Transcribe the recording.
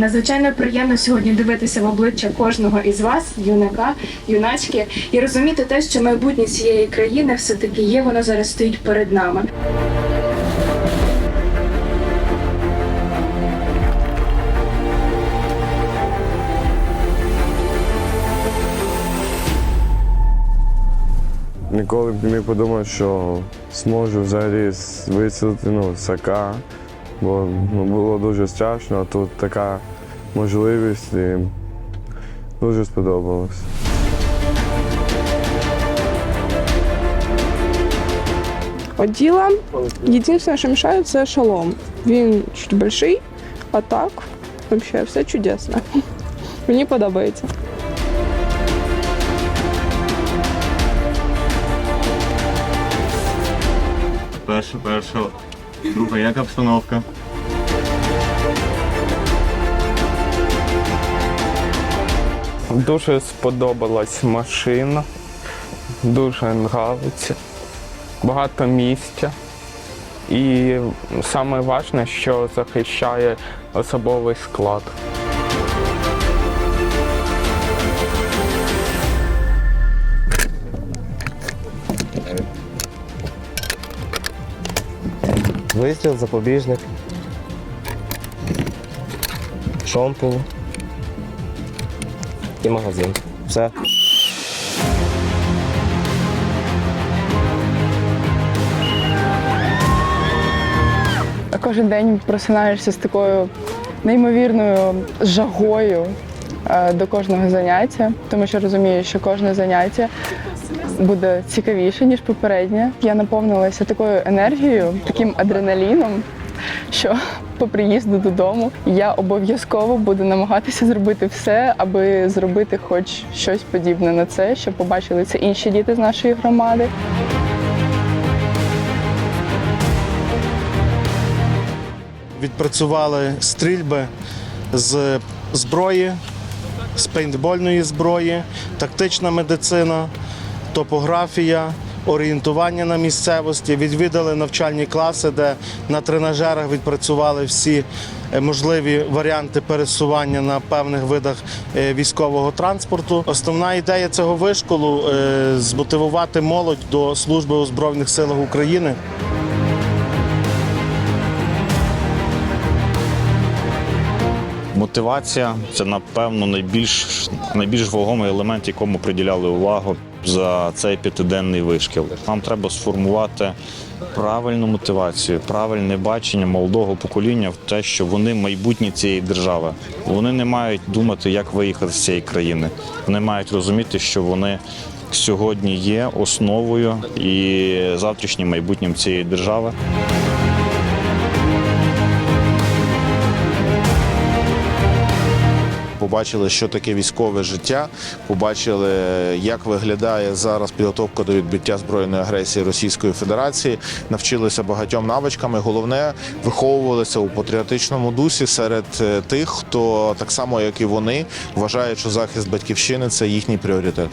Надзвичайно приємно сьогодні дивитися в обличчя кожного із вас, юнака, юначки, і розуміти те, що майбутнє цієї країни все таки є, воно зараз стоїть перед нами. Ніколи б не подумав, що зможу взагалі висадити ну, сака, бо ну, було дуже страшно, а тут така можливість і дуже сподобалось. Оділа. Єдине, що мішає, це шолом. Він чуть больший, а так взагалі все чудесно. Мені подобається. Перше, перше. Друга, як обстановка? Дуже сподобалась машина, дуже нравиться, багато місця. І найважливіше, що захищає особовий склад. Вистріл, запобіжник. Шомпол. І магазин. Все. Кожен день просинаєшся з такою неймовірною жагою до кожного заняття, тому що розумію, що кожне заняття буде цікавіше, ніж попереднє. Я наповнилася такою енергією, таким адреналіном, що по приїзду додому я обов'язково буду намагатися зробити все, аби зробити хоч щось подібне на це, щоб побачили це інші діти з нашої громади. відпрацювали стрільби з зброї, з пейнтбольної зброї, тактична медицина, топографія, орієнтування на місцевості. Відвідали навчальні класи, де на тренажерах відпрацювали всі е, можливі варіанти пересування на певних видах е, військового транспорту. Основна ідея цього вишколу е, змотивувати молодь до служби у Збройних силах України. Мотивація це напевно найбільш найбільш вагомий елемент, якому приділяли увагу за цей п'ятиденний вишкіл. Нам треба сформувати правильну мотивацію, правильне бачення молодого покоління в те, що вони майбутнє цієї держави. Вони не мають думати, як виїхати з цієї країни. Вони мають розуміти, що вони сьогодні є основою і завтрашнім майбутнім цієї держави. Побачили, що таке військове життя, побачили, як виглядає зараз підготовка до відбиття збройної агресії Російської Федерації, навчилися багатьом навичкам. І Головне виховувалися у патріотичному дусі серед е, тих, хто так само, як і вони, вважає, що захист батьківщини це їхній пріоритет.